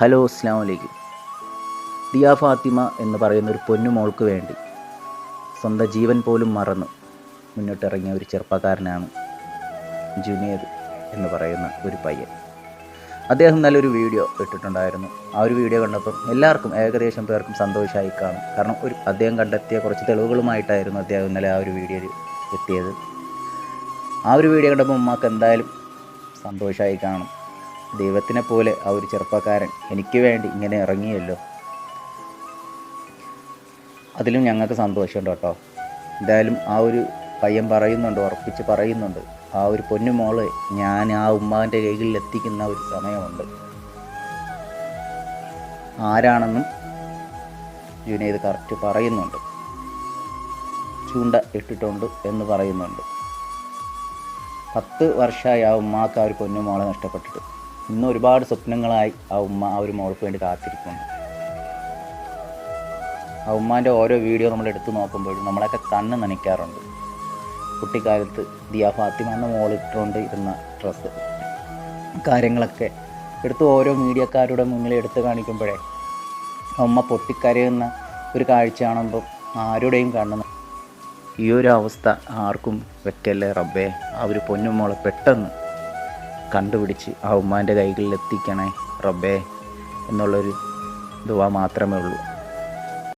Hello അസ്സാം വലൈക്കും ദിയ ഫാത്തിമ എന്ന് പറയുന്ന ഒരു പൊന്നുമോൾക്ക് വേണ്ടി സ്വന്തം ജീവൻ പോലും മറന്ന് മുന്നോട്ടിറങ്ങിയ ഒരു ചെറുപ്പക്കാരനാണ് ജുനേദ് എന്ന് പറയുന്ന ഒരു പയ്യൻ. അദ്ദേഹം നല്ലൊരു വീഡിയോ ഇട്ടിട്ടുണ്ടായിരുന്നു. ആ ഒരു വീഡിയോ കണ്ടപ്പം എല്ലാവർക്കും ഏകദേശം പേർക്കും സന്തോഷമായി കാണും. കാരണം ഒരു അദ്ദേഹം കണ്ടെത്തിയ കുറച്ച് തെളിവുകളുമായിട്ടായിരുന്നു അദ്ദേഹം ഇന്നലെ ആ ഒരു വീഡിയോയിൽ എത്തിയത്. ആ ഒരു വീഡിയോ കണ്ടപ്പോൾ ഉമ്മാക്ക് എന്തായാലും സന്തോഷമായി കാണും. ദൈവത്തിനെ പോലെ ആ ഒരു ചെറുപ്പക്കാരൻ എനിക്ക് വേണ്ടി ഇങ്ങനെ ഇറങ്ങിയല്ലോ. അതിലും ഞങ്ങൾക്ക് സന്തോഷമുണ്ട് കേട്ടോ. എന്തായാലും ആ ഒരു പയ്യൻ പറയുന്നുണ്ട് ഉറപ്പിച്ച് പറയുന്നുണ്ട്. ആ ഒരു പൊന്നു മോൾ ഞാൻ ആ ഉമ്മാവിന്റെ കൈകളിൽ എത്തിക്കുന്ന ഒരു സമയമുണ്ട്. ആരാണെന്നും ജുനൈദ് കറക്റ്റ് പറയുന്നുണ്ട്. ചൂണ്ട ഇട്ടിട്ടുണ്ട് എന്ന് പറയുന്നുണ്ട്. പത്ത് വർഷമായി ആ ഉമ്മാക്ക് ആ ഒരു പൊന്നു മോളെ നഷ്ടപ്പെട്ടിട്ട്. ഇന്ന് ഒരുപാട് സ്വപ്നങ്ങളായി ആ ഉമ്മ ആ ഒരു മോൾക്ക് വേണ്ടി കാത്തിരിക്കുന്നു. ആ ഉമ്മാന്റെ ഓരോ വീഡിയോ നമ്മൾ എടുത്തു നോക്കുമ്പോഴും നമ്മളൊക്കെ കണ്ണ് നനയ്ക്കാറുണ്ട്. കുട്ടിക്കാലത്ത് ദിയ ഫാത്തിമ എന്ന മോൾ ഇട്ടുകൊണ്ട് ഇരുന്ന ഡ്രസ്സ്. കാര്യങ്ങളൊക്കെ എടുത്ത് ഓരോ മീഡിയക്കാരുടെ മുന്നിൽ എടുത്തു കാണിക്കുമ്പോഴേ ഉമ്മ പൊട്ടിക്കരയുന്ന ഒരു കാഴ്ച കാണുമ്പോൾ ആരുടെയും കണ്ണ്. ഈ ഒരു അവസ്ഥ ആർക്കും വെക്കല്ലേ റബ്ബേ? ആ ഒരു പൊന്നുമോളെ പെട്ടെന്ന് കണ്ടുപിടിച്ച് ആ ഉമ്മാന്റെ കൈകളിൽ എത്തിക്കണേ റബ്ബേ എന്നുള്ളൊരു ദുവ മാത്രമേ ഉള്ളൂ.